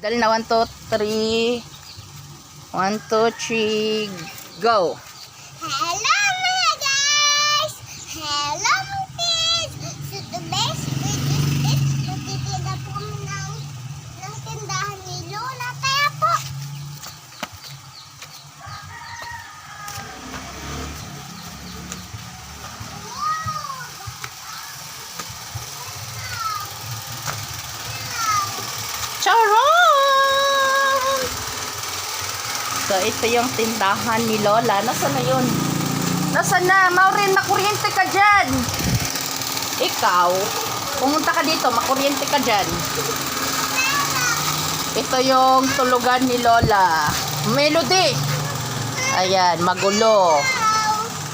Dali na, 1, 2, 3. 1, 2, 3, go. Hello mga guys! Hello mga kids! So today's video is magtitinda po kami ng, ng tindahan ni Lola. Kaya po, Charon! So, ito yung tindahan ni Lola. Nasaan na yun? Nasaan na? Maureen, makuryente ka dyan! Ikaw, pumunta ka dito, makuryente ka dyan. Ito yung tulugan ni Lola. Melody! Ayan, magulo.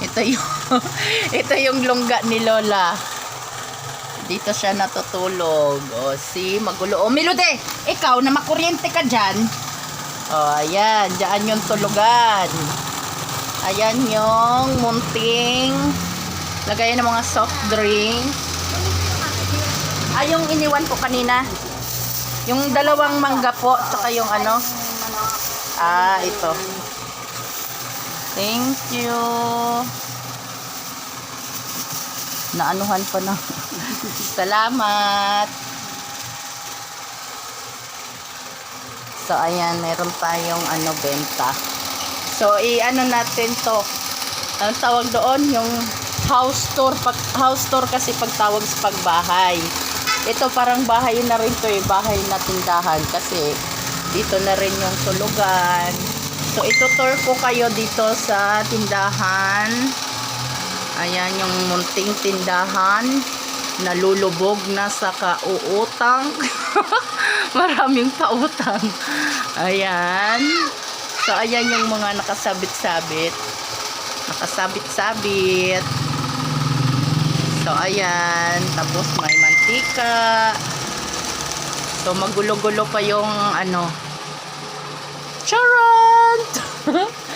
Ito yung, ito yung lungga ni Lola. Dito siya natutulog. O, si magulo. O, Melody! Ikaw, na makuryente ka dyan. O, ayan. Diyan yung tulugan. Ayan yung munting lagayan ng mga soft drink. Ay, yung iniwan ko kanina. Yung dalawang mangga po, tsaka yung ano. Ah, ito. Thank you. Naanuhan pa na. Salamat. So, ayan, meron tayong ano, benta. So, i-ano natin to. Ang tawag doon, yung house tour. Pag, house tour kasi pagtawag sa pagbahay. Ito parang bahay na rin to eh. Bahay na tindahan. Kasi dito na rin yung tulugan. So, ito tour ko kayo dito sa tindahan. Ayan yung munting tindahan. Nalulubog na sa kauutang. Maraming pautang. Ayan. So, ayan yung mga nakasabit-sabit. Nakasabit-sabit. So, ayan. Tapos may mantika. So, magulo-gulo pa yung ano. Charot!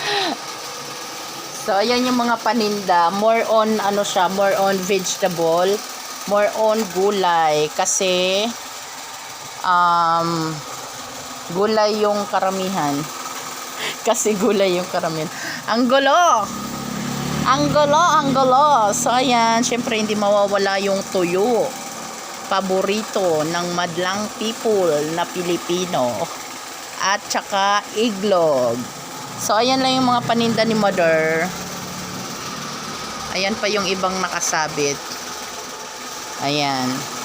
So, ayan yung mga paninda. More on, ano siya, more on vegetable. More on gulay. Kasi, um, gulay yung karamihan. Kasi gulay yung karamihan. Ang gulo! Ang gulo, ang gulo. So, ayan, syempre, hindi mawawala yung tuyo. Paborito ng madlang people na Pilipino. At saka iglog. So, ayan lang yung mga paninda ni Mother. Ayan pa yung ibang nakasabit. Ayan.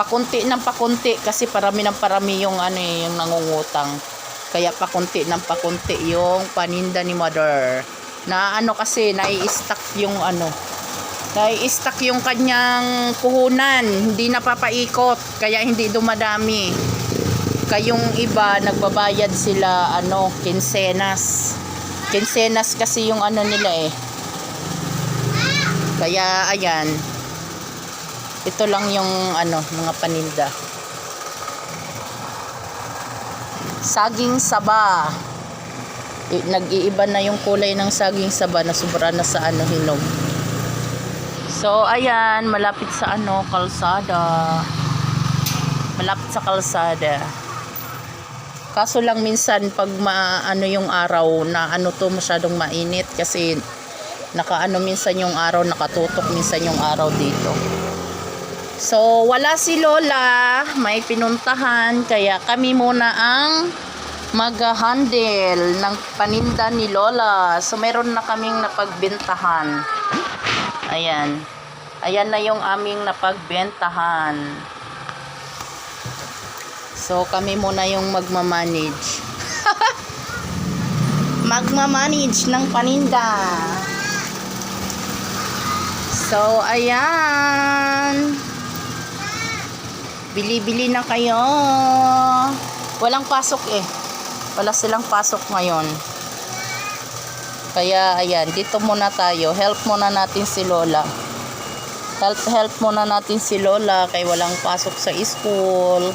Pakunti ng pakunti kasi parami ng parami yung ano eh, yung nangungutang. Kaya pakunti ng pakunti yung paninda ni Mother. Na ano kasi, nai-stack yung ano. Nai-stack yung kanyang puhunan. Hindi napapaikot. Kaya hindi dumadami kayong iba nagbabayad sila ano kinsenas kinsenas kasi yung ano nila eh kaya ayan ito lang yung ano mga paninda. Saging saba. Nag-iiba na yung kulay ng saging saba na sobra na sa ano hinog. So ayan malapit sa ano kalsada. Malapit sa kalsada. Kaso lang minsan pag maano yung araw na ano to masyadong mainit kasi nakaano minsan yung araw nakatutok minsan yung araw dito. So wala si Lola, may pinuntahan kaya kami muna ang mag-handle ng paninda ni Lola. So meron na kaming napagbentahan. Ayan. Ayan na yung aming napagbentahan. So, kami muna yung magmamanage. magmamanage ng paninda. So, ayan. Bili-bili na kayo. Walang pasok eh. Wala silang pasok ngayon. Kaya, ayan. Dito muna tayo. Help muna natin si Lola. Help, help muna natin si Lola kay walang pasok sa school.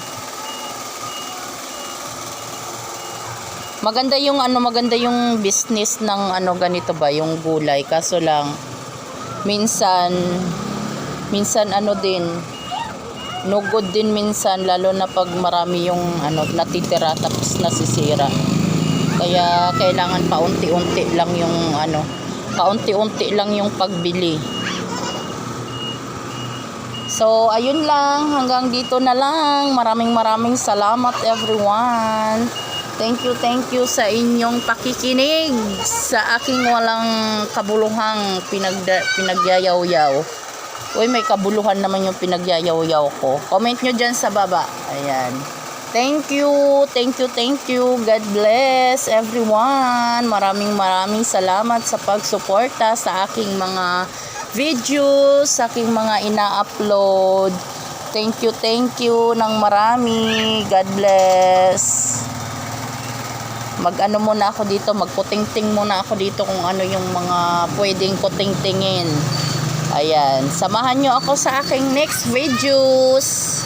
Maganda yung ano, maganda yung business ng ano ganito ba, yung gulay. Kaso lang minsan minsan ano din no good din minsan lalo na pag marami yung ano natitira tapos nasisira. Kaya kailangan paunti-unti lang yung ano paunti-unti lang yung pagbili. So ayun lang. Hanggang dito na lang. Maraming maraming salamat everyone. Thank you thank you sa inyong pakikinig sa aking walang kabuluhang pinagda, pinagyayaw-yaw Uy, may kabuluhan naman yung pinagyayaw-yaw ko. Comment nyo dyan sa baba. Ayan. Thank you, thank you, thank you. God bless everyone. Maraming maraming salamat sa pagsuporta sa aking mga videos, sa aking mga ina-upload. Thank you, thank you ng marami. God bless. Mag-ano muna ako dito, magputing-ting muna ako dito kung ano yung mga pwedeng puting-tingin. Ayan, samahan nyo ako sa aking next videos.